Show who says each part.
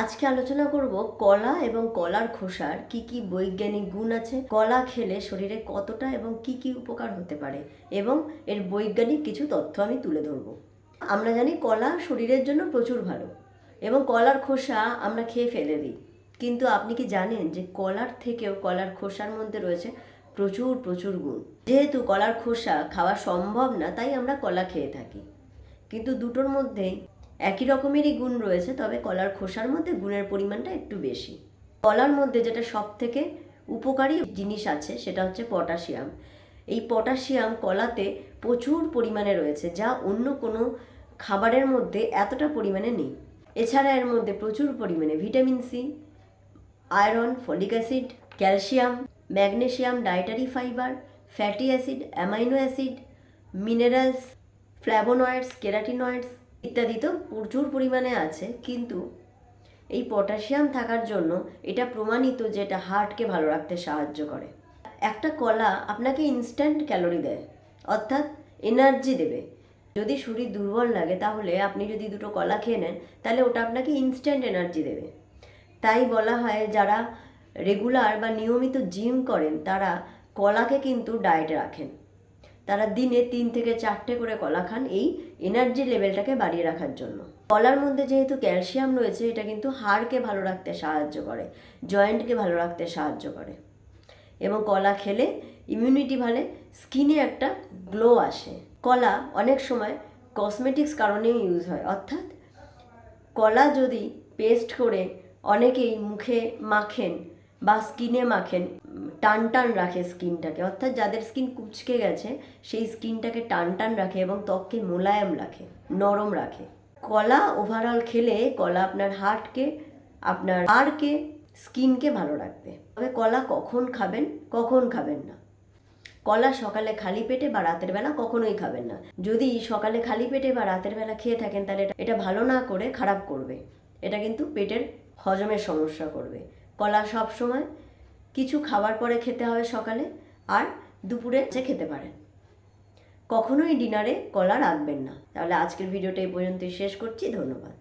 Speaker 1: আজকে আলোচনা করব কলা এবং কলার খোসার কি কি বৈজ্ঞানিক গুণ আছে, কলা খেলে শরীরে কতটা এবং কি কি উপকার হতে পারে, এবং এর বৈজ্ঞানিক কিছু তথ্য আমি তুলে ধরব। আমরা জানি কলা শরীরের জন্য প্রচুর ভালো, এবং কলার খোসা আমরা খেয়ে ফেলে দিই। কিন্তু আপনি কি জানেন যে কলার থেকেও কলার খোসার মধ্যে রয়েছে প্রচুর প্রচুর গুণ? যেহেতু কলার খোসা খাওয়া সম্ভব না, তাই আমরা কলা খেয়ে থাকি। কিন্তু দুটোর মধ্যেই একই রকমেরই গুণ রয়েছে, তবে কলার খোসার মধ্যে গুণের পরিমাণটা একটু বেশি। কলার মধ্যে যেটা সব থেকে উপকারী জিনিস আছে, সেটা হচ্ছে পটাশিয়াম। এই পটাশিয়াম কলাতে প্রচুর পরিমাণে রয়েছে, যা অন্য কোনো খাবারের মধ্যে এতটা পরিমাণে নেই। এছাড়া এর মধ্যে প্রচুর পরিমাণে vitamin C, iron, folic acid, calcium, magnesium, dietary fibre, fatty acid, amino acid, minerals, flavonoids, carotenoids ইত্যাদি তো প্রচুর পরিমাণে আছে, কিন্তু এই পটাশিয়াম থাকার জন্য এটা প্রমাণিত যে এটা হার্টকে ভালো রাখতে সাহায্য করে। একটা কলা আপনাকে ইনস্ট্যান্ট ক্যালোরি দেয়, অর্থাৎ এনার্জি দেবে। যদি শরীর দুর্বল লাগে তাহলে আপনি যদি দুটো কলা খেয়ে নেন, তাহলে ওটা আপনাকে ইনস্ট্যান্ট এনার্জি দেবে। তাই বলা হয় যারা রেগুলার বা নিয়মিত জিম করেন, তারা কলাকে কিন্তু ডায়েটে রাখেন। তারা দিনে তিন থেকে চারটে করে কলা খান এই এনার্জি লেভেলটাকে বাড়িয়ে রাখার জন্য। কলার মধ্যে যেহেতু ক্যালসিয়াম রয়েছে, এটা কিন্তু হাড়কে ভালো রাখতে সাহায্য করে জয়েন্টকে ভালো রাখতে সাহায্য করে। এবং কলা খেলে ইমিউনিটি ভালে স্কিনে একটা গ্লো আসে। কলা অনেক সময় কসমেটিক্স কারণেও ইউজ হয়, অর্থাৎ কলা যদি পেস্ট করে অনেকেই মুখে মাখেন বা স্কিনে মাখেন, টান টান রাখে স্কিনটাকে অর্থাৎ যাদের স্কিন কুচকে গেছে, সেই স্কিনটাকে টান টান রাখে এবং ত্বককে মোলায়েম রাখে, নরম রাখে। কলা ওভারঅল খেলে কলা আপনার হার্টকে আপনার হাড়কে স্কিনকে ভালো রাখবে। তবে কলা কখন খাবেন কখন খাবেন না। কলা সকালে খালি পেটে বা রাতের বেলা কখনোই খাবেন না। যদি সকালে খালি পেটে বা রাতের বেলা খেয়ে থাকেন, তাহলে এটা ভালো না করে, খারাপ করবে। এটা কিন্তু পেটের হজমের সমস্যা করবে। কলা সব সময় কিছু খাবার পরে খেতে হবে সকালে আর দুপুরে যে খেতে পারেন কখনোই ডিনারে কলা রাখবেন না। তাহলে আজকের ভিডিওটা এই পর্যন্তই। শেষ করছি। ধন্যবাদ।